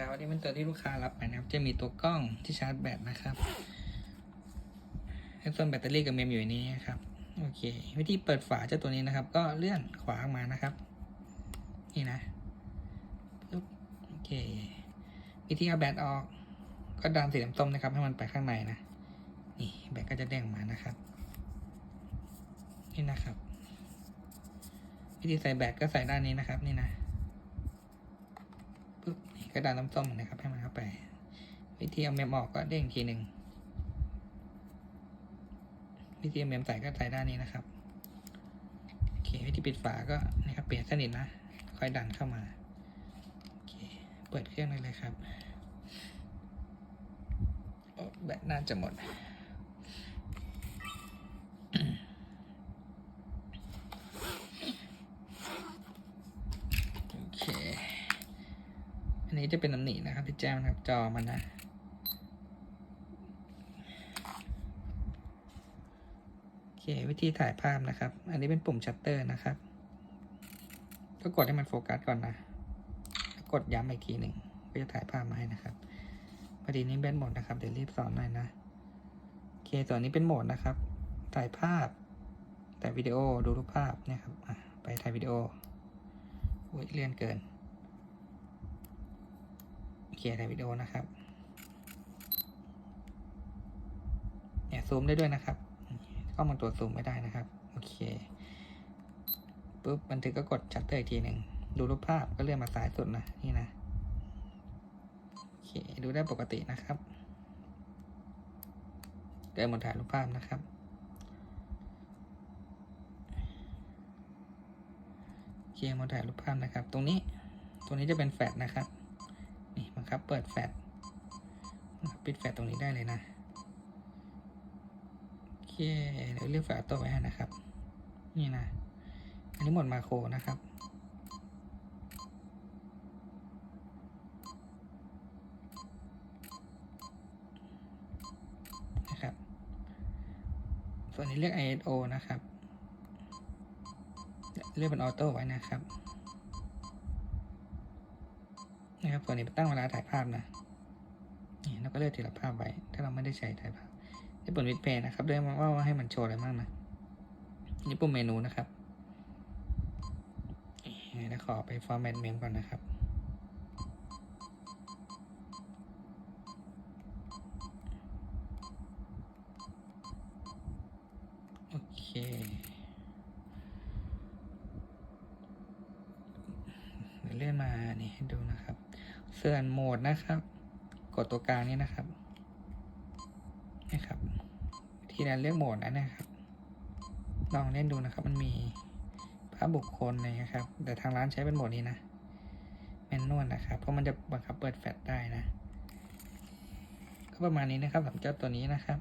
ครับอันนี้เป็นตัวที่ลูกค้ารับไปนะครับ จะมีตัวกล้องที่ชาร์จแบตนะครับแล้ส่วนแบตเตอรี่กับเมมอยู่ในนี้นะครับ โอเค วิธีเปิดฝาเจ้าตัวนี้นะครับ ก็เลื่อนขวามานะครับ นี่นะปึ๊บโอเค วิธีเอาแบตออก ก็ดันสีน้ำส้มนะครับ ให้มันไปข้างในนะ นี่แบตก็จะเด้งมานะครับ นี่นะครับ วิธีใส่แบตก็ใส่ด้านนี้นะครับ นี่นะ กระดานน้ำส้มนะครับ ให้มันเข้าไป วิธีเอาเมมออกก็เด้งทีหนึ่งวิธีเอาเมมใส่ก็ใส่ด้านนี้นะครับโอเควิธีปิดฝาก็นะครับเปลี่ยนสนิทนะค่อยดันเข้ามาโอเคเปิดเครื่องได้เลยครับโอ้แบตน่าจะหมด โอเค อันนี้จะเป็นน้ำหนีนะครับที่แจ้งนะครับจอมันนะโอเควิธีถ่ายภาพนะครับ อันนี้เป็นปุ่มชัตเตอร์นะครับ ก็กดให้มันโฟกัสก่อนนะกดย้ำอีกทีหนึ่งก็จะถ่ายภาพมาให้นะครับพอดีนี้แบนหมดนะครับเดี๋ยวรีบสอนหน่อยนะโอเคส่วนนี้เป็นโหมดนะครับ ถ่ายภาพถ่ายวิดีโอดูรูปภาพเนี่ยครับไปถ่ายวิดีโอโอ้ยเลื่อนเกิน โอเคถ่ายวิดีโอนะครับ เนี่ยซูมได้ด้วยนะครับกล้องมันตรวจซูมไม่ได้นะครับ โอเคปุ๊บบันทึกก็กดชัตเตอร์อีกทีหนึ่งดูรูปภาพก็เลื่อนมาซ้ายสุดนะนี่นะโอเคดูได้ปกตินะครับเกิดหมดถ่ายรูปภาพนะครับ โอเคมาถ่ายรูปภาพนะครับ ตรงนี้ตรงนี้จะเป็นแฟลชนะครับ นี่บับ เปิดแฟลชปิดแฟลชตรงนี้ได้เลยนะโอเคเดี๋ยวเลือกแฟลชตัวไว้ให้นะครับ นี่นะ อันนี้หมดมาโครนะครับนะครับ ส่วนนี้เรียก ISO นะครับ เลือกเป็นออโต้ไว้นะครับ นะครับส่วนนี้ตั้งเวลาถ่ายภาพนะนี่เราก็เลือกทีละภาพไว้ ถ้าเราไม่ได้ใช้ถ่ายภาพนี่ปุ่มวิดเพย์นะครับด้วยว่าให้มันโชว์อะไรบ้างนะนี่ปุ่มเมนูนะครับนี่แล้วขอไป format mem ก่อนนะครับโอเคเดี๋ยวเลื่อนมานี่ให้ดูนะครับ ส่วนโหมดนะครับ กดตัวกลางนี้นะครับนี่ครับ ที่เราเลือกโหมดนะนะครับ ลองเล่นดูนะครับ มันมีภาพบุคคลนะครับ แต่ทางร้านใช้เป็นโหมดนี้นะแมนนวลนะครับ เพราะมันจะบังคับเปิดแฟลชได้นะ ก็ประมาณนี้นะครับสำหรับเจ้าตัวนี้นะครับ